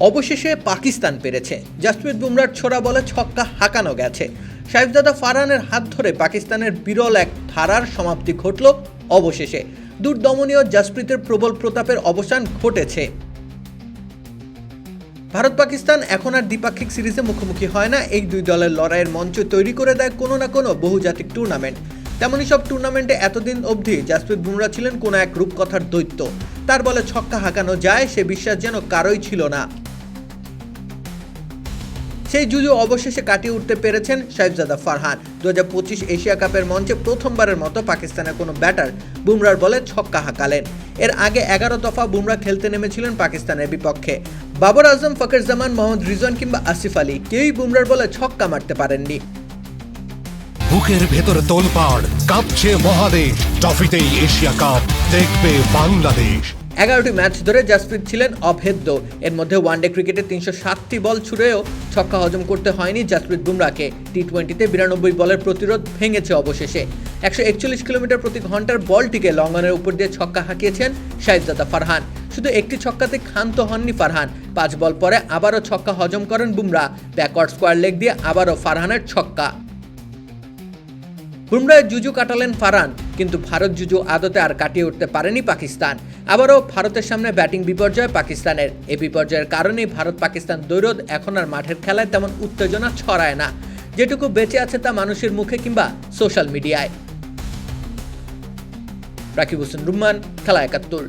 অবশেষে পাকিস্তান পেরেছে। জাসপ্রীত বুমরার ছোড়া বলে ছক্কা হাঁকানো গেছে। সাহেবজাদা ফারহানের হাত ধরে পাকিস্তানের বিরল এক ধারার সমাপ্তি ঘটল অবশেষে। দুর্দমনীয় জাসপ্রীতের প্রবল প্রতাপের অবসান ঘটেছে। ভারত পাকিস্তান এখন আর দ্বিপাক্ষিক সিরিজে মুখোমুখি হয় না। এই দুই দলের লড়াইয়ের মঞ্চ তৈরি করে দেয় কোনো না কোনো বহুজাতিক টুর্নামেন্ট। তেমনই সব টুর্নামেন্টে এতদিন অবধি জাসপ্রীত বুমরা ছিলেন কোনো এক রূপকথার দৈত্য। তার বলে ছক্কা হাঁকানো যায়, সে বিশ্বাস যেন কারোই ছিল না। সেই জুজু অবশেষে কাটিয়ে উঠতে পেরেছেন সাহেবজাদা ফারহান। দু এশিয়া কাপের মঞ্চে প্রথমবারের মতো পাকিস্তানের কোনো ব্যাটার বুমরার বলে ছক্কা হাঁকালেন। এর আগে এগারো দফা বুমরা খেলতে নেমেছিলেন পাকিস্তানের বিপক্ষে। বাবর আজম ফকর জামান, মোহাম্মদ রিজন কিংবা আসিফ আলী কেউই বুমরার বলে ছক্কা মারতে পারেননি। বুকের ভেতর তোলপাড় কাঁপছে মহাদেশ। ট্রফিতেই এশিয়া কাপ দেখবে বাংলাদেশ। এগারোটি ম্যাচ ধরে জাসপ্রীত ছিলেন অভেদ্য। এর মধ্যে ওয়ানডে ক্রিকেটে তিনশো সাতটি বল ছুড়েও ছক্কা হজম করতে হয়নি জাসপ্রীত বুমরাকে টি টোয়েন্টিতে বিরানব্বই বলের প্রতিরোধ ভেঙেছে অবশেষে। একশো একচল্লিশ কিলোমিটার প্রতি ঘণ্টার বলটিকে লঙ্ঘনের উপর দিয়ে ছক্কা হাঁকিয়েছেন শাহিদাদা ফারহান। শুধু একটি ছক্কাতে ক্ষান্ত হননি ফারহান। পাঁচ বল পরে আবারও ছক্কা হজম করেন বুমরা ব্যাকওয়ার্ড স্কোয়ার লেগ দিয়ে আবারও ফারহানের ছক্কা। বুমরায় জুজু কাটালেন ফারান কিন্তু ভারত জুজু আদতে আর কাটিয়ে উঠতে পারেনি পাকিস্তান। আবারও ভারতের সামনে ব্যাটিং বিপর্যয় পাকিস্তানের। এই বিপর্যয়ের কারণেই ভারত পাকিস্তান দৈরোধ এখন আর মাঠের খেলায় তেমন উত্তেজনা ছড়ায় না। যেটুকু বেঁচে আছে তা মানুষের মুখে কিংবা সোশ্যাল মিডিয়ায়। রাকিব হোসেন রুম্মান, খেলা একাত্তর।